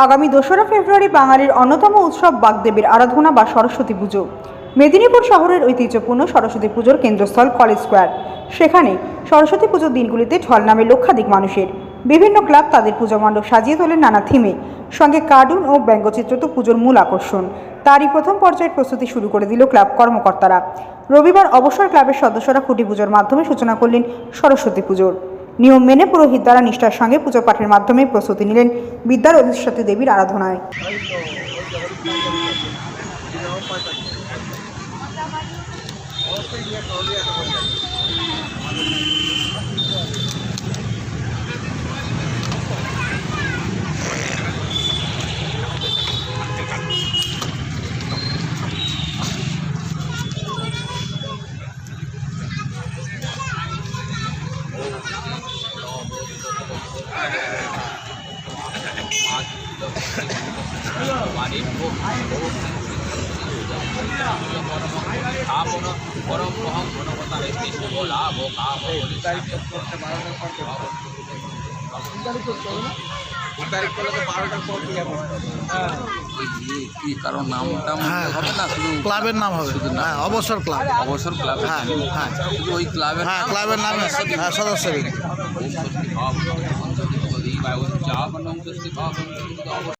আগামী দোসরা ফেব্রুয়ারি বাঙালির অন্যতম উৎসব বাগদেবীর আরাধনা বা সরস্বতী পুজো। মেদিনীপুর শহরের ঐতিহ্যপূর্ণ সরস্বতী পুজোর কেন্দ্রস্থল কলেজ স্কোয়ার। সেখানে সরস্বতী পুজোর দিনগুলিতে ঢল নামে লক্ষাধিক মানুষের। বিভিন্ন ক্লাব তাদের পুজো মণ্ডপ সাজিয়ে তোলেন নানা থিমে। সঙ্গে কার্টুন ও ব্যঙ্গচিত্র তো পুজোর মূল আকর্ষণ। তারই প্রথম পর্যায়ের প্রস্তুতি শুরু করে দিল ক্লাব কর্মকর্তারা। রবিবার অবসর ক্লাবের সদস্যরা খুঁটি পুজোর মাধ্যমে সূচনা করলেন সরস্বতী পুজোর। নিয়ম মেনে পুরোহিত দ্বারা নিষ্ঠার সঙ্গে পুজো পাঠের মাধ্যমে প্রস্তুতি নিলেন বিদ্যার অধিষ্ঠাত্রী দেবীর আরাধনায়। স্থাপন পরম মহং গুণবতারে শুভ লাভ ও কাম কি? কারণ নাম টাম হ্যাঁ। হবে না শুধু ক্লাবের নাম হবে। হ্যাঁ অবসর ক্লাব। অবসর ক্লাব হ্যাঁ হ্যাঁ। শুধু ওই ক্লাবের হ্যাঁ ক্লাবের নাম হ্যাঁ সদস্য ওম